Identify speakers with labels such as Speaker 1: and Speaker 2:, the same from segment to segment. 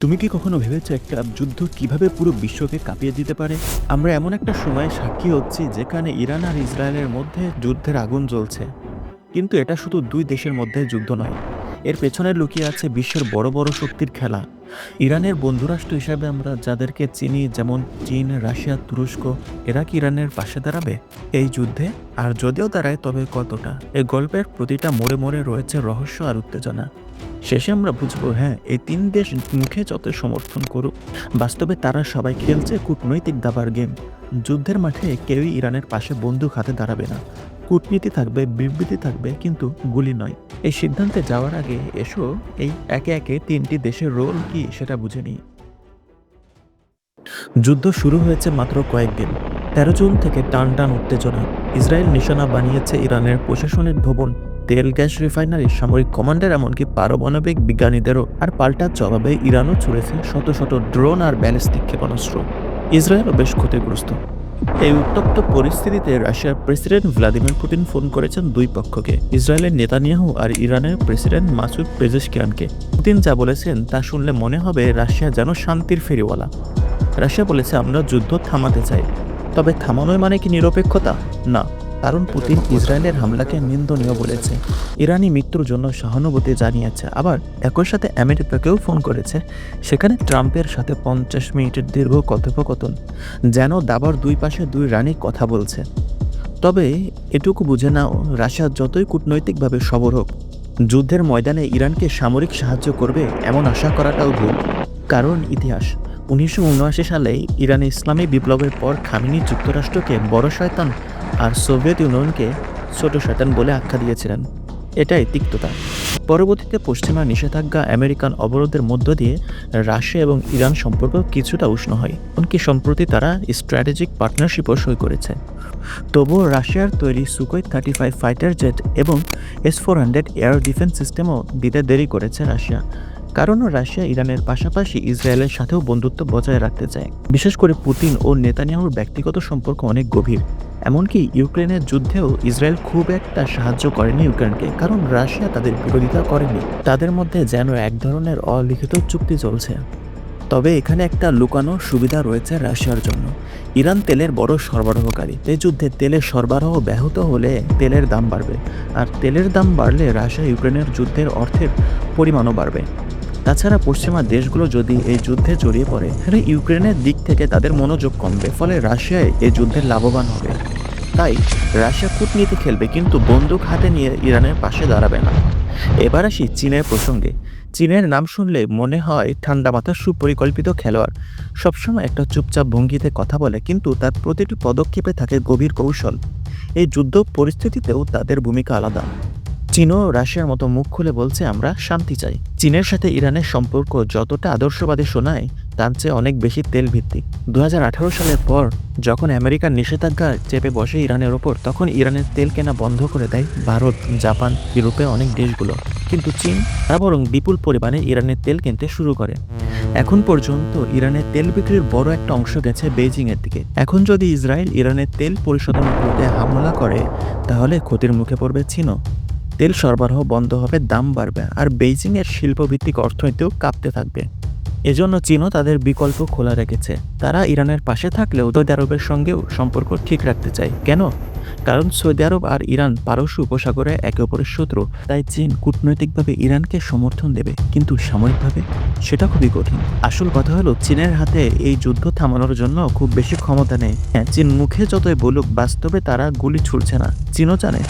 Speaker 1: তুমি কি কখনো ভেবেছো একটা যুদ্ধ কীভাবে পুরো বিশ্বকে কাঁপিয়ে দিতে পারে? আমরা এমন একটা সময় সাক্ষী হচ্ছি যেখানে ইরান আর ইসরায়েলের মধ্যে যুদ্ধের আগুন জ্বলছে। কিন্তু এটা শুধু দুই দেশের মধ্যে যুদ্ধ নয়। এর পেছনে লুকিয়ে আছে বিশ্বের বড় বড় শক্তির খেলা। ইরানের বন্ধুরাষ্ট্র হিসাবে আমরা যাদেরকে চিনি যেমন চীন, রাশিয়া, তুরস্ক, এরা কি ইরানের পাশে দাঁড়াবে? এই যুদ্ধে? আর যদিও দাঁড়ায়, তবে কতটা? এই গল্পের প্রতিটা মোড়ে মোড়ে রয়েছে রহস্য আর উত্তেজনা। শেষে আমরা বুঝব হ্যাঁ এই তিন দেশ মুখে যত সমর্থন করুক, বাস্তবে তারা সবাই খেলছে কূটনৈতিক দাবার গেম। যুদ্ধের মাঠে কেউই ইরানের পাশে বন্দুক হাতে দাঁড়াবে না। কূটনীতি থাকবে, বিবৃতি থাকবে, কিন্তু গুলি নয়। এই সিদ্ধান্তে যাওয়ার আগে এসো, এই একে একে তিনটি দেশের রোল কি সেটা বুঝে নিই। যুদ্ধ শুরু হয়েছে মাত্র কয়েকদিন তেরো জুন থেকে টান টান উত্তেজনা। ইসরায়েল নিশানা বানিয়েছে ইরানের প্রশাসনের ভবন। তেল গ্যাস রিফাইনারি সামরিক কমান্ডার এমনকি পারমাণবিক বিজ্ঞানীদেরও আর পাল্টা জবাবে ইরানও ছুড়েছে শত শত ড্রোন আর ব্যালিস্টিক ক্ষেপণাস্ত্র। ইসরায়েলও বেশ ক্ষতিগ্রস্ত। এই উত্তপ্ত পরিস্থিতিতে রাশিয়ার প্রেসিডেন্ট ভ্লাদিমির পুতিন ফোন করেছেন দুই পক্ষকে, ইসরায়েলের নেতানিয়াহু আর ইরানের প্রেসিডেন্ট মাসুদ পেজেশকিয়ানকে। পুতিন যা বলেছেন তা শুনলে মনে হবে রাশিয়া যেন শান্তির ফেরিওয়ালা। রাশিয়া বলেছে, আমরা যুদ্ধ থামাতে চাই। তবে থামানোই মানে কি নিরপেক্ষতা? না। কারণ পুতিন ইসরায়েলের হামলাকে নিন্দনীয় বলেছে। ইরানি মৃত্যুর জন্য সহানুভূতি জানিয়েছে। আবার একই সাথে আমেরিকাকেও ফোন করেছে। সেখানে ট্রাম্পের সাথে পঞ্চাশ মিনিটের দীর্ঘ কথোপকথন, যেন দাবার দুই পাশে দুই রানী কথা বলছে। তবে এটুকু বুঝে নাও, রাশিয়া যতই কূটনৈতিকভাবে সবর হোক, যুদ্ধের ময়দানে ইরানকে সামরিক সাহায্য করবে এমন আশা করাটাও ভুল। কারণ ইতিহাস, উনিশশো সালে ইরানে ইসলামী বিপ্লবের পর খামিনি যুক্তরাষ্ট্রকে বড় শয়তান আর সোভিয়েত ইউনিয়নকে ছোট শয়তান বলে আখ্যা দিয়েছিলেন। এটাই তিক্ততা। পরবর্তীতে পশ্চিমা নিষেধাজ্ঞা আমেরিকান অবরোধের মধ্য দিয়ে রাশিয়া এবং ইরান সম্পর্ক কিছুটা উষ্ণ হয়, এমনকি সম্প্রতি তারা স্ট্র্যাটেজিক পার্টনারশিপও সই করেছে। তবুও রাশিয়ার তৈরি Sukhoi thirty five fighter jet এবং S four hundred air defence সিস্টেমও দিতে দেরি করেছে রাশিয়া। কারণ রাশিয়া ইরানের পাশাপাশি ইসরায়েলের সাথেও বন্ধুত্ব বজায় রাখতে চায়। বিশেষ করে পুতিন ও নেতানিয়াহুর ব্যক্তিগত সম্পর্ক অনেক গভীর। এমনকি ইউক্রেনের যুদ্ধেও ইসরায়েল খুব একটা সাহায্য করেনি ইউক্রেনকে, কারণ রাশিয়া তাদের বিরোধিতা করেনি। তাদের মধ্যে যেন এক ধরনের অলিখিত চুক্তি চলছে। তবে এখানে একটা লুকানো সুবিধা রয়েছে রাশিয়ার জন্য। ইরান তেলের বড় সরবরাহকারী। এই যুদ্ধে তেলের সরবরাহ ব্যাহত হলে তেলের দাম বাড়বে। আর তেলের দাম বাড়লে রাশিয়া ইউক্রেনের যুদ্ধের অর্থের পরিমাণও বাড়বে। তাছাড়া পশ্চিমা দেশগুলো যদি এই যুদ্ধে জড়িয়ে পড়ে, তাহলে ইউক্রেনের দিক থেকে তাদের মনোযোগ কমবে, ফলে রাশিয়ায় এই যুদ্ধের লাভবান হবে। তাই রাশিয়া কূটনীতি খেলবে, কিন্তু বন্দুক হাতে নিয়ে ইরানের পাশে দাঁড়াবে না। এবার আসি চীনের প্রসঙ্গে। চীনের নাম শুনলে মনে হয় ঠান্ডা মাথার সুপরিকল্পিত খেলোয়াড়। সবসময় একটা চুপচাপ ভঙ্গিতে কথা বলে, কিন্তু তার প্রতিটি পদক্ষেপে থাকে গভীর কৌশল। এই যুদ্ধ পরিস্থিতিতেও তাদের ভূমিকা আলাদা। চীনও রাশিয়ার মতো মুখ খুলে বলছে, আমরা শান্তি চাই। চীনের সাথে ইরানের সম্পর্ক যতটা আদর্শবাদী শোনায়, তার চেয়ে অনেক বেশি তেল ভিত্তিক দু হাজার আঠারো সালের পর যখন আমেরিকার নিষেধাজ্ঞা চেপে বসে ইরানের ওপর, তখন ইরানের তেল কেনা বন্ধ করে দেয় ভারত, জাপান, ইউরোপে অনেক দেশগুলো। কিন্তু চীন তা বরং বিপুল পরিমাণে ইরানের তেল কিনতে শুরু করে। এখন পর্যন্ত ইরানের তেল বিক্রির বড় একটা অংশ গেছে বেইজিং এর দিকে। এখন যদি ইসরায়েল ইরানের তেল পরিশোধন করতে হামলা করে, তাহলে ক্ষতির মুখে পড়বে চীনও। তেল সরবরাহ বন্ধ হবে, দাম বাড়বে আর বেইজিংয়ের শিল্পভিত্তিক অর্থনীতিও কাঁপতে থাকবে। এজন্য চীনও তাদের বিকল্প খোলা রেখেছে। তারা ইরানের পাশে থাকলেও সৌদি আরবের সঙ্গেও সম্পর্ক ঠিক রাখতে চায়। কেন? কারণ সৌদি আরব আর ইরান পারস্য উপসাগরে একে অপরের শত্রু, তাই চীন কূটনৈতিকভাবে ইরানকে সমর্থন দেবে, কিন্তু সামরিকভাবে সেটা খুবই কঠিন। আসল কথা হলো, চীনের হাতে এই যুদ্ধ থামানোর জন্য খুব বেশি ক্ষমতা নেই। হ্যাঁ চীন মুখে যতই বলুক, বাস্তবে তারা গুলি ছুড়ছে না। চীনও জানে,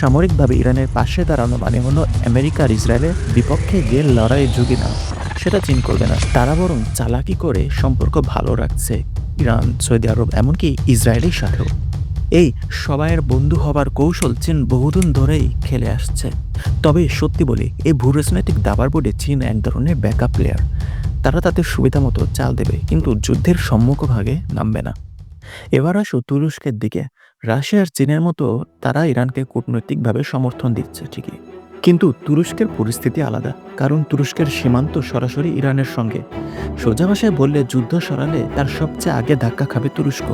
Speaker 1: সামরিকভাবে ইরানের পাশে দাঁড়ানো মানে হলো আমেরিকা আর ইসরায়েলের বিপক্ষে গিয়ে লড়াই ঝুঁকি না সেটা চীন করবে না, তারা বরং চালাকি করে সম্পর্ক ভালো রাখছে ইরান, সৌদি আরব, এমনকি ইসরায়েলের সাথেও। এই সবাইয়ের বন্ধু হবার কৌশল চীন বহুদিন ধরেই খেলে আসছে। তবে সত্যি বলি, এই ভূরাজনৈতিক দাবার বোর্ডে চীন এক ধরনের ব্যাকআপ প্লেয়ার তারা তাদের সুবিধা মতো চাল দেবে, কিন্তু যুদ্ধের সম্মুখভাগে নামবে না। এবার আসো তুরস্কের দিকে। রাশিয়ার চীনের মতো তারা ইরানকে কূটনৈতিকভাবে সমর্থন দিচ্ছে, ঠিকই। কিন্তু তুরস্কের পরিস্থিতি আলাদা, কারণ তুরস্কের সীমান্ত সরাসরি ইরানের সঙ্গে। সোজা ভাষায় বললে যুদ্ধ সরালে তার সবচেয়ে আগে ধাক্কা খাবে তুরস্ক।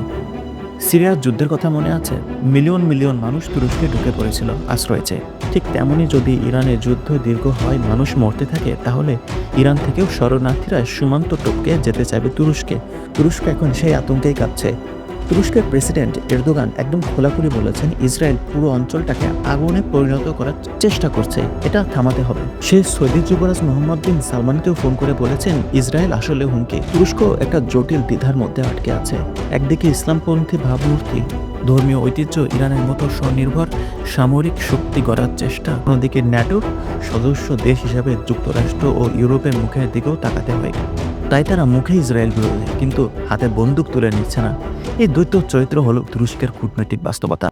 Speaker 1: সিরিয়ার যুদ্ধের কথা মনে আছে? মিলিয়ন মিলিয়ন মানুষ তুরস্কে ঢুকে পড়েছিল আশ্রয় চেয়ে। ঠিক তেমনই যদি ইরানের যুদ্ধ দীর্ঘ হয়, মানুষ মরতে থাকে, তাহলে ইরান থেকেও শরণার্থীরা সীমান্ত টপকে যেতে চাইবে তুরস্কে। তুরস্ক এখন সেই আতঙ্কেই কাঁপছে। তুরস্কের প্রেসিডেন্ট এরদোগান একদম খোলাখুলি বলেছেন ইসরায়েল পুরো অঞ্চলটাকে আগুনে পরিণত করার চেষ্টা করছে। এটা থামাতে হবে। সে সৌদি যুবরাজ মোহাম্মদ বিন সালমানকেও ফোন করে বলেছেন, ইসরায়েল আসলে হুমকি। তুরস্ক একটা জটিল দ্বিধার মধ্যে আটকে আছে। একদিকে ইসলামপন্থী ভাবমূর্তি, ধর্মীয় ঐতিহ্য ইরানের মতো স্বনির্ভর, সামরিক শক্তি গড়ার চেষ্টা। অন্যদিকে ন্যাটোর সদস্য দেশ হিসাবে যুক্তরাষ্ট্র ও ইউরোপের মুখের দিকেও তাকাতে হয়। তাই তারা মুখে ইসরায়েল বিরোধী, কিন্তু হাতে বন্দুক তুলে নিচ্ছে না। এই দ্বৈত চরিত্র হলো তুরস্কের কূটনৈতিক বাস্তবতা।